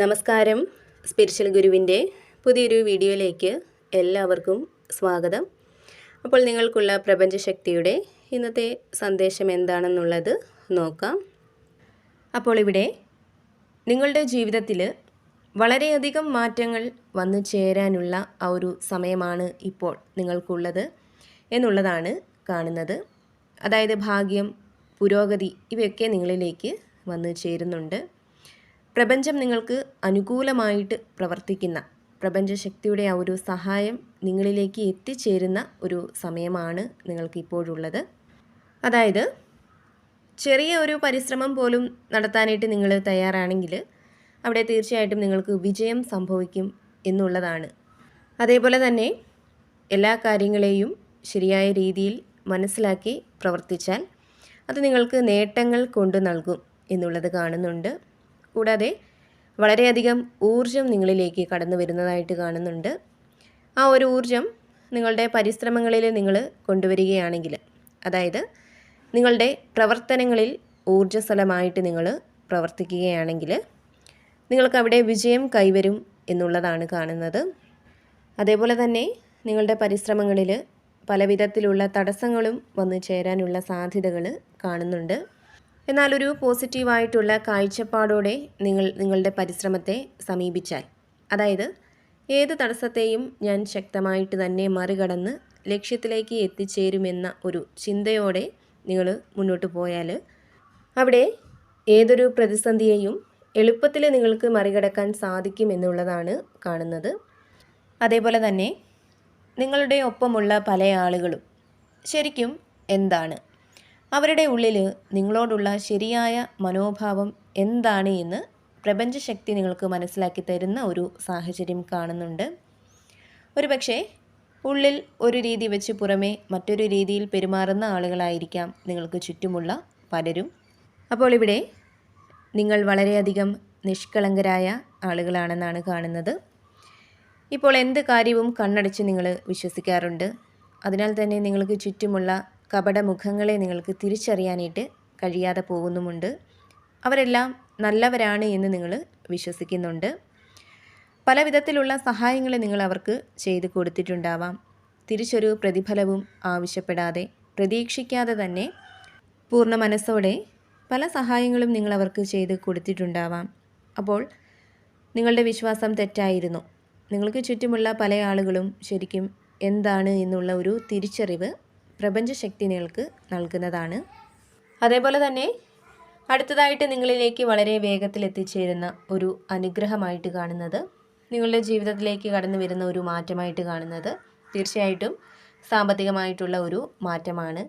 നമസ്കാരം. സ്പിരിച്വൽ ഗുരുവിന്റെ പുതിയൊരു വീഡിയോയിലേക്ക് എല്ലാവർക്കും സ്വാഗതം. അപ്പോൾ നിങ്ങൾക്കുള്ള പ്രപഞ്ചശക്തിയുടെ ഇന്നത്തെ സന്ദേശം എന്താണെന്നുള്ളത് നോക്കാം. അപ്പോൾ ഇവിടെ നിങ്ങളുടെ ജീവിതത്തിൽ വളരെയധികം മാറ്റങ്ങൾ വന്നു ചേരാനുള്ള ആ ഒരു സമയമാണ് ഇപ്പോൾ നിങ്ങൾക്കുള്ളത് എന്നുള്ളതാണ് കാണുന്നത്. അതായത് ഭാഗ്യം പുരോഗതി ഇവയൊക്കെ നിങ്ങളിലേക്ക് വന്നു ചേരുന്നുണ്ട്. പ്രപഞ്ചം നിങ്ങൾക്ക് അനുകൂലമായിട്ട് പ്രവർത്തിക്കുന്ന പ്രപഞ്ചശക്തിയുടെ ആ ഒരു സഹായം നിങ്ങളിലേക്ക് എത്തിച്ചേരുന്ന ഒരു സമയമാണ് നിങ്ങൾക്ക് ഇപ്പോഴുള്ളത് അതായത് ചെറിയ ഒരു പരിശ്രമം പോലും നടത്താനായിട്ട് നിങ്ങൾ തയ്യാറാണെങ്കിൽ അവിടെ തീർച്ചയായിട്ടും നിങ്ങൾക്ക് വിജയം സംഭവിക്കും എന്നുള്ളതാണ്. അതേപോലെ തന്നെ എല്ലാ കാര്യങ്ങളെയും ശരിയായ രീതിയിൽ മനസ്സിലാക്കി പ്രവർത്തിച്ചാൽ അത് നിങ്ങൾക്ക് നേട്ടങ്ങൾ കൊണ്ട് നൽകും എന്നുള്ളത് കാണുന്നുണ്ട്. കൂടാതെ വളരെയധികം ഊർജം നിങ്ങളിലേക്ക് കടന്നു വരുന്നതായിട്ട് കാണുന്നുണ്ട്. ആ ഒരു ഊർജം നിങ്ങളുടെ പരിശ്രമങ്ങളിൽ നിങ്ങൾ കൊണ്ടുവരികയാണെങ്കിൽ അതായത് നിങ്ങളുടെ പ്രവർത്തനങ്ങളിൽ ഊർജസ്വലമായിട്ട് നിങ്ങൾ പ്രവർത്തിക്കുകയാണെങ്കിൽ നിങ്ങൾക്ക് അവിടെ വിജയം കൈവരും എന്നുള്ളതാണ് കാണുന്നത്. അതേപോലെ തന്നെ നിങ്ങളുടെ പരിശ്രമങ്ങളിൽ പല വിധത്തിലുള്ള തടസ്സങ്ങളും വന്നു ചേരാനുള്ള സാധ്യതകൾ കാണുന്നുണ്ട്. എന്നാൽ ഒരു പോസിറ്റീവായിട്ടുള്ള കാഴ്ചപ്പാടോടെ നിങ്ങൾ നിങ്ങളുടെ പരിശ്രമത്തെ സമീപിച്ചാൽ. അതായത് ഏത് തടസ്സത്തെയും ഞാൻ ശക്തമായിട്ട് തന്നെ മറികടന്ന് ലക്ഷ്യത്തിലേക്ക് എത്തിച്ചേരുമെന്ന ഒരു ചിന്തയോടെ നിങ്ങൾ മുന്നോട്ട് പോയാൽ അവിടെ ഏതൊരു പ്രതിസന്ധിയെയും എളുപ്പത്തിൽ നിങ്ങൾക്ക് മറികടക്കാൻ സാധിക്കും എന്നുള്ളതാണ് കാണുന്നത്. അതേപോലെ തന്നെ നിങ്ങളുടെ ഒപ്പമുള്ള പല ആളുകളും ശരിക്കും എന്താണ്? അവരുടെ ഉള്ളിൽ നിങ്ങളോടുള്ള ശരിയായ മനോഭാവം എന്താണ് എന്ന് പ്രപഞ്ചശക്തി നിങ്ങൾക്ക് മനസ്സിലാക്കി തരുന്ന ഒരു സാഹചര്യം കാണുന്നുണ്ട്. ഒരു പക്ഷേ ഉള്ളിൽ ഒരു രീതി വെച്ച് പുറമേ മറ്റൊരു രീതിയിൽ പെരുമാറുന്ന ആളുകളായിരിക്കാം നിങ്ങൾക്ക് ചുറ്റുമുള്ള പലരും. അപ്പോൾ ഇവിടെ നിങ്ങൾ വളരെയധികം നിഷ്കളങ്കരായ ആളുകളാണെന്നാണ് കാണുന്നത്. ഇപ്പോൾ എന്ത് കാര്യവും കണ്ണടച്ച് നിങ്ങൾ വിശ്വസിക്കാറുണ്ട്. അതിനാൽ തന്നെ നിങ്ങൾക്ക് ചുറ്റുമുള്ള കപടമുഖങ്ങളെ നിങ്ങൾക്ക് തിരിച്ചറിയാനായിട്ട് കഴിയാതെ പോകുന്നുമുണ്ട്. അവരെല്ലാം നല്ലവരാണ് എന്ന് നിങ്ങൾ വിശ്വസിക്കുന്നുണ്ട്. പല വിധത്തിലുള്ള സഹായങ്ങൾ നിങ്ങൾ അവർക്ക് ചെയ്തു കൊടുത്തിട്ടുണ്ടാവാം. തിരിച്ചൊരു പ്രതിഫലവും ആവശ്യപ്പെടാതെ പ്രതീക്ഷിക്കാതെ തന്നെ പൂർണ മനസ്സോടെ പല സഹായങ്ങളും നിങ്ങൾ അവർക്ക് ചെയ്ത് കൊടുത്തിട്ടുണ്ടാവാം. അപ്പോൾ നിങ്ങളുടെ വിശ്വാസം തെറ്റായിരുന്നു. നിങ്ങൾക്ക് ചുറ്റുമുള്ള പല ആളുകളും ശരിക്കും എന്താണ് എന്നുള്ള ഒരു തിരിച്ചറിവ് പ്രപഞ്ചശക്തി നൽകുന്നതാണ്. അതേപോലെ തന്നെ അടുത്തതായിട്ട് നിങ്ങളിലേക്ക് വളരെ വേഗത്തിൽ എത്തിച്ചേരുന്ന ഒരു അനുഗ്രഹമായിട്ട് കാണുന്നത് നിങ്ങളുടെ ജീവിതത്തിലേക്ക് കടന്നു വരുന്ന ഒരു മാറ്റമായിട്ട് കാണുന്നത് തീർച്ചയായിട്ടും സാമ്പത്തികമായിട്ടുള്ള ഒരു മാറ്റമാണ്.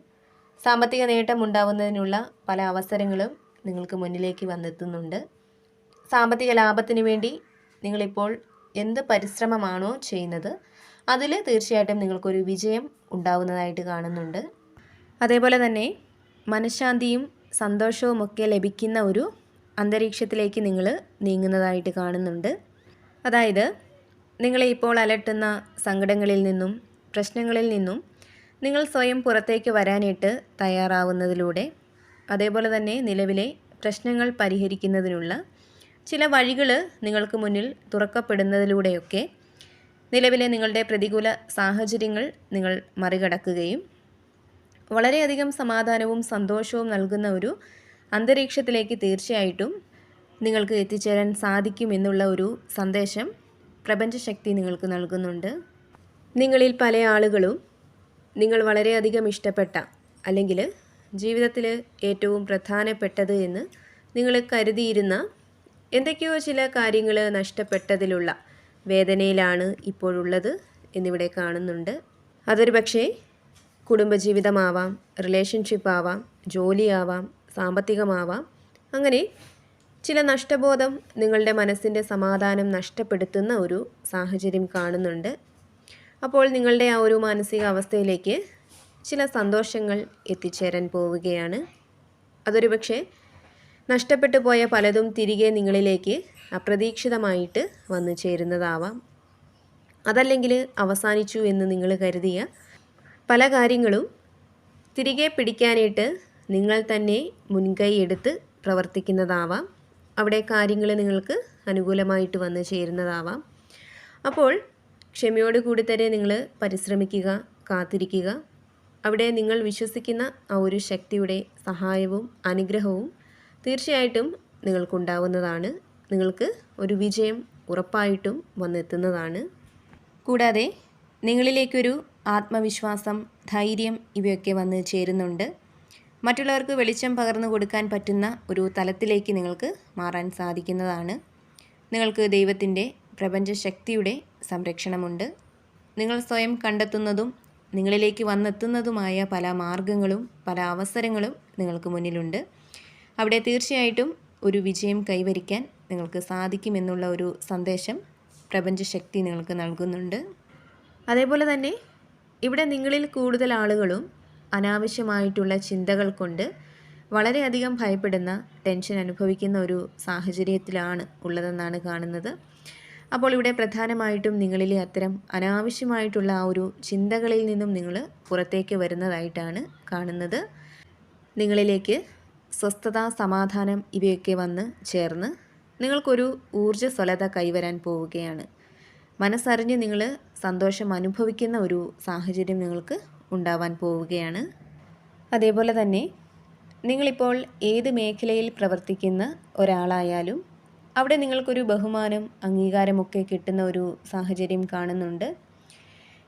സാമ്പത്തിക നേട്ടം ഉണ്ടാവുന്നതിനുള്ള പല അവസരങ്ങളും നിങ്ങൾക്ക് മുന്നിലേക്ക് വന്നെത്തുന്നുണ്ട്. സാമ്പത്തിക ലാഭത്തിന് വേണ്ടി നിങ്ങളിപ്പോൾ എന്ത് പരിശ്രമമാണോ ചെയ്യുന്നത് അതിൽ തീർച്ചയായിട്ടും നിങ്ങൾക്കൊരു വിജയം ഉണ്ടാകുന്നതായിട്ട് കാണുന്നുണ്ട്. അതേപോലെ തന്നെ മനഃശാന്തിയും സന്തോഷവും ഒക്കെ ലഭിക്കുന്ന ഒരു അന്തരീക്ഷത്തിലേക്ക് നിങ്ങൾ നീങ്ങുന്നതായിട്ട് കാണുന്നുണ്ട്. അതായത് നിങ്ങളെ ഇപ്പോൾ അലട്ടുന്ന സങ്കടങ്ങളിൽ നിന്നും പ്രശ്നങ്ങളിൽ നിന്നും നിങ്ങൾ സ്വയം പുറത്തേക്ക് വരാനായിട്ട് തയ്യാറാവുന്നതിലൂടെ അതേപോലെ തന്നെ നിലവിലെ പ്രശ്നങ്ങൾ പരിഹരിക്കുന്നതിനുള്ള ചില വഴികൾ നിങ്ങൾക്ക് മുന്നിൽ തുറക്കപ്പെടുന്നതിലൂടെയൊക്കെ നിലവിലെ നിങ്ങളുടെ പ്രതികൂല സാഹചര്യങ്ങൾ നിങ്ങൾ മറികടക്കുകയും വളരെയധികം സമാധാനവും സന്തോഷവും നൽകുന്ന ഒരു അന്തരീക്ഷത്തിലേക്ക് തീർച്ചയായിട്ടും നിങ്ങൾക്ക് എത്തിച്ചേരാൻ സാധിക്കുമെന്നുള്ള ഒരു സന്ദേശം പ്രപഞ്ചശക്തി നിങ്ങൾക്ക് നൽകുന്നുണ്ട്. നിങ്ങളിൽ പല ആളുകളും നിങ്ങൾ വളരെയധികം ഇഷ്ടപ്പെട്ട അല്ലെങ്കിൽ ജീവിതത്തിൽ ഏറ്റവും പ്രധാനപ്പെട്ടത് എന്ന് നിങ്ങൾ കരുതിയിരുന്ന എന്തൊക്കെയോ ചില കാര്യങ്ങൾ നഷ്ടപ്പെട്ടതിലുള്ള വേദനയിലാണ് ഇപ്പോഴുള്ളത് എന്നിവിടെ കാണുന്നുണ്ട്. അതൊരു പക്ഷേ കുടുംബജീവിതമാവാം റിലേഷൻഷിപ്പ് ആവാം ജോലിയാവാം സാമ്പത്തികമാവാം. അങ്ങനെ ചില നഷ്ടബോധം നിങ്ങളുടെ മനസ്സിന്റെ സമാധാനം നഷ്ടപ്പെടുത്തുന്ന ഒരു സാഹചര്യം കാണുന്നുണ്ട്. അപ്പോൾ നിങ്ങളുടെ ആ ഒരു മാനസിക അവസ്ഥയിലേക്ക് ചില സന്തോഷങ്ങൾ എത്തിച്ചേരാൻ പോവുകയാണ്. അതൊരു പക്ഷേ നഷ്ടപ്പെട്ടു പോയ പലതും തിരികെ നിങ്ങളിലേക്ക് അപ്രതീക്ഷിതമായിട്ട് വന്നു ചേരുന്നതാവാം. അതല്ലെങ്കിൽ അവസാനിച്ചു എന്ന് നിങ്ങൾ കരുതിയ പല കാര്യങ്ങളും തിരികെ പിടിക്കാനായിട്ട് നിങ്ങൾ തന്നെ മുൻകൈ എടുത്ത് പ്രവർത്തിക്കുന്നതാവാം. അവിടെ കാര്യങ്ങൾ നിങ്ങൾക്ക് അനുകൂലമായിട്ട് വന്നു ചേരുന്നതാവാം. അപ്പോൾ ക്ഷമയോട് കൂടി തന്നെ നിങ്ങൾ പരിശ്രമിക്കുക കാത്തിരിക്കുക. അവിടെ നിങ്ങൾ വിശ്വസിക്കുന്ന ആ ഒരു ശക്തിയുടെ സഹായവും അനുഗ്രഹവും തീർച്ചയായിട്ടും നിങ്ങൾക്കുണ്ടാവുന്നതാണ്. നിങ്ങൾക്ക് ഒരു വിജയം ഉറപ്പായിട്ടും വന്നെത്തുന്നതാണ്. കൂടാതെ നിങ്ങളിലേക്കൊരു ആത്മവിശ്വാസം ധൈര്യം ഇവയൊക്കെ വന്ന് ചേരുന്നുണ്ട്. മറ്റുള്ളവർക്ക് വെളിച്ചം പകർന്നു കൊടുക്കാൻ പറ്റുന്ന ഒരു തലത്തിലേക്ക് നിങ്ങൾക്ക് മാറാൻ സാധിക്കുന്നതാണ്. നിങ്ങൾക്ക് ദൈവത്തിന്റെ പ്രപഞ്ചശക്തിയുടെ സംരക്ഷണമുണ്ട്. നിങ്ങൾ സ്വയം കണ്ടെത്തുന്നതും നിങ്ങളിലേക്ക് വന്നെത്തുന്നതുമായ പല മാർഗങ്ങളും പല അവസരങ്ങളും നിങ്ങൾക്ക് മുന്നിലുണ്ട്. അവിടെ തീർച്ചയായിട്ടും ഒരു വിജയം കൈവരിക്കാൻ നിങ്ങൾക്ക് സാധിക്കുമെന്നുള്ള ഒരു സന്ദേശം പ്രപഞ്ചശക്തി നിങ്ങൾക്ക് നൽകുന്നുണ്ട്. അതേപോലെ തന്നെ ഇവിടെ നിങ്ങളിൽ കൂടുതൽ ആളുകളും അനാവശ്യമായിട്ടുള്ള ചിന്തകൾ കൊണ്ട് വളരെയധികം ഭയപ്പെടുന്ന ടെൻഷൻ അനുഭവിക്കുന്ന ഒരു സാഹചര്യത്തിലാണ് ഉള്ളതെന്നാണ് കാണുന്നത്. അപ്പോൾ ഇവിടെ പ്രധാനമായിട്ടും നിങ്ങളിലെ അത്തരം അനാവശ്യമായിട്ടുള്ള ആ ഒരു ചിന്തകളിൽ നിന്നും നിങ്ങൾ പുറത്തേക്ക് വരുന്നതായിട്ടാണ് കാണുന്നത്. നിങ്ങളിലേക്ക് സ്വസ്ഥത സമാധാനം ഇവയൊക്കെ വന്ന് ചേർന്ന് നിങ്ങൾക്കൊരു ഊർജസ്വലത കൈവരാൻ പോവുകയാണ്. മനസ്സറിഞ്ഞ് നിങ്ങൾ സന്തോഷം അനുഭവിക്കുന്ന ഒരു സാഹചര്യം നിങ്ങൾക്ക് ഉണ്ടാവാൻ പോവുകയാണ്. അതേപോലെ തന്നെ നിങ്ങളിപ്പോൾ ഏത് മേഖലയിൽ പ്രവർത്തിക്കുന്ന ഒരാളായാലും അവിടെ നിങ്ങൾക്കൊരു ബഹുമാനം അംഗീകാരമൊക്കെ കിട്ടുന്ന ഒരു സാഹചര്യം കാണുന്നുണ്ട്.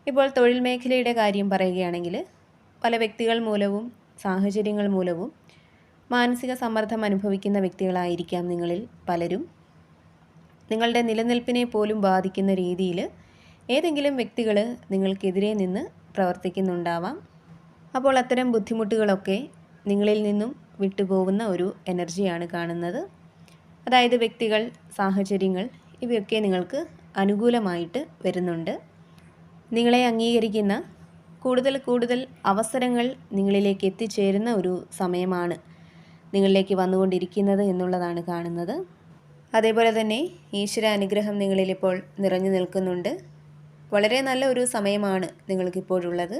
ഇപ്പോൾ തൊഴിൽ മേഖലയുടെ കാര്യം പറയുകയാണെങ്കിൽ പല വ്യക്തികൾ മൂലവും സാഹചര്യങ്ങൾ മൂലവും മാനസിക സമ്മർദ്ദം അനുഭവിക്കുന്ന വ്യക്തികളായിരിക്കാം നിങ്ങളിൽ പലരും. നിങ്ങളുടെ നിലനിൽപ്പിനെ പോലും ബാധിക്കുന്ന രീതിയിൽ ഏതെങ്കിലും വ്യക്തികൾ നിങ്ങൾക്കെതിരെ നിന്ന് പ്രവർത്തിക്കുന്നുണ്ടാവാം. അപ്പോൾ അത്തരം ബുദ്ധിമുട്ടുകളൊക്കെ നിങ്ങളിൽ നിന്നും വിട്ടുപോകുന്ന ഒരു എനർജിയാണ് കാണുന്നത്. അതായത് വ്യക്തികൾ സാഹചര്യങ്ങൾ ഇവയൊക്കെ നിങ്ങൾക്ക് അനുകൂലമായിട്ട് വരുന്നുണ്ട്. നിങ്ങളെ അംഗീകരിക്കുന്ന കൂടുതൽ കൂടുതൽ അവസരങ്ങൾ നിങ്ങളിലേക്ക് എത്തിച്ചേരുന്ന ഒരു സമയമാണ് നിങ്ങളിലേക്ക് വന്നുകൊണ്ടിരിക്കുന്നത് എന്നുള്ളതാണ് കാണുന്നത്. അതേപോലെ തന്നെ ഈശ്വര അനുഗ്രഹം നിങ്ങളിലിപ്പോൾ നിറഞ്ഞു നിൽക്കുന്നുണ്ട്. വളരെ നല്ല ഒരു സമയമാണ് നിങ്ങൾക്കിപ്പോഴുള്ളത്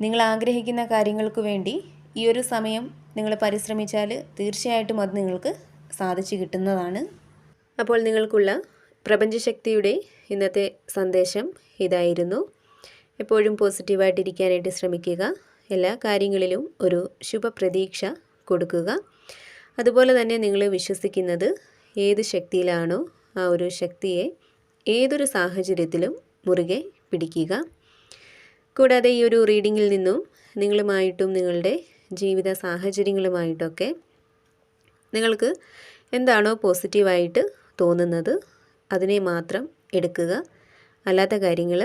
നിങ്ങൾ ആഗ്രഹിക്കുന്ന കാര്യങ്ങൾക്ക് വേണ്ടി ഈ ഒരു സമയം നിങ്ങൾ പരിശ്രമിച്ചാൽ തീർച്ചയായിട്ടും അത് നിങ്ങൾക്ക് സാധിച്ചു കിട്ടുന്നതാണ്. അപ്പോൾ നിങ്ങൾക്കുള്ള പ്രപഞ്ചശക്തിയുടെ ഇന്നത്തെ സന്ദേശം ഇതായിരുന്നു. എപ്പോഴും പോസിറ്റീവായിട്ടിരിക്കാനായിട്ട് ശ്രമിക്കുക. എല്ലാ കാര്യങ്ങളിലും ഒരു ശുഭപ്രതീക്ഷ കൊടുക്കുക. അതുപോലെ തന്നെ നിങ്ങൾ വിശ്വസിക്കുന്നത് ഏത് ശക്തിയിലാണോ ആ ഒരു ശക്തിയെ ഏതൊരു സാഹചര്യത്തിലും മുറുകെ പിടിക്കുക. കൂടാതെ ഈ ഒരു റീഡിങ്ങിൽ നിന്നും നിങ്ങളുമായിട്ടും നിങ്ങളുടെ ജീവിത സാഹചര്യങ്ങളുമായിട്ടൊക്കെ നിങ്ങൾക്ക് എന്താണോ പോസിറ്റീവായിട്ട് തോന്നുന്നത് അതിനെ മാത്രം എടുക്കുക. അല്ലാത്ത കാര്യങ്ങൾ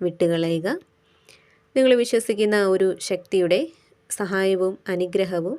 വിട്ടുകളയുക. നിങ്ങൾ വിശ്വസിക്കുന്ന ഒരു ശക്തിയുടെ സഹായവും അനുഗ്രഹവും